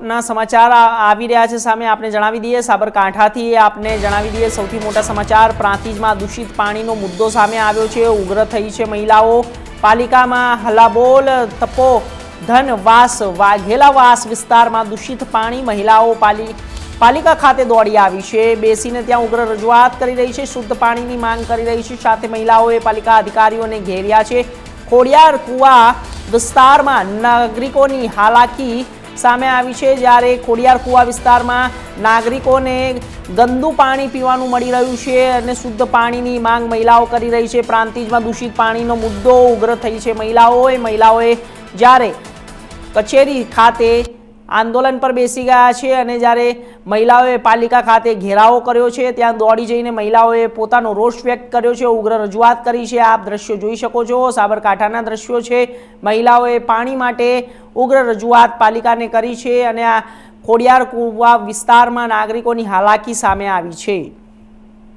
ના સમાચાર આવી રહ્યા છે સામે આપણે જણાવી દઈએ, સાબરકાંઠાથી આપને જણાવી દઈએ, સૌથી મોટા સમાચાર, પ્રાંતિજમાં દૂષિત પાણીનો મુદ્દો સામે આવ્યો છે, ઉગ્ર થઈ છે મહિલાઓ. પાલિકામાં હલાબોલ, તપો, ધનવાસ વાઘેલાવાસ વિસ્તારમાં દૂષિત પાણી મહિલાઓ પાલી પાલિકા ખાતે દોડી આવી છે. બેસીને ત્યાં ઉગ્ર રજૂઆત કરી રહી છે, શુદ્ધ પાણીની માંગ કરી રહી છે. સાથે મહિલાઓએ પાલિકા અધિકારીઓને ઘેર્યા છે. ખોડિયાર કુવા વિસ્તારમાં નાગરિકોની હાલાકી સામે આવી છે જ્યારે ખોડિયાર કુવા વિસ્તારમાં નાગરિકોને ગંદુ પાણી પીવાનું મળી રહ્યું છે અને શુદ્ધ પાણીની માંગ મહિલાઓ કરી રહી છે. પ્રાંતિજમાં દૂષિત પાણીનો મુદ્દો ઉગ્ર થઈ છે. મહિલાઓએ મહિલાઓએ જ્યારે કચેરી ખાતે આંદોલન પર બેસી ગયા છે અને જ્યારે મહિલાઓએ પાલિકા ખાતે ઘેરાવો કર્યો છે, ત્યાં દોડી જઈને મહિલાઓએ પોતાનો રોષ વ્યક્ત કર્યો છે, ઉગ્ર રજૂઆત કરી છે. આપ દ્રશ્યો જોઈ શકો છો. સાબરકાંઠાના દ્રશ્યો છે. મહિલાઓએ પાણી માટે ઉગ્ર રજૂઆત પાલિકાને કરી છે અને આ ખોડિયાર કુવા વિસ્તારમાં નાગરિકોની હાલાકી સામે આવી છે.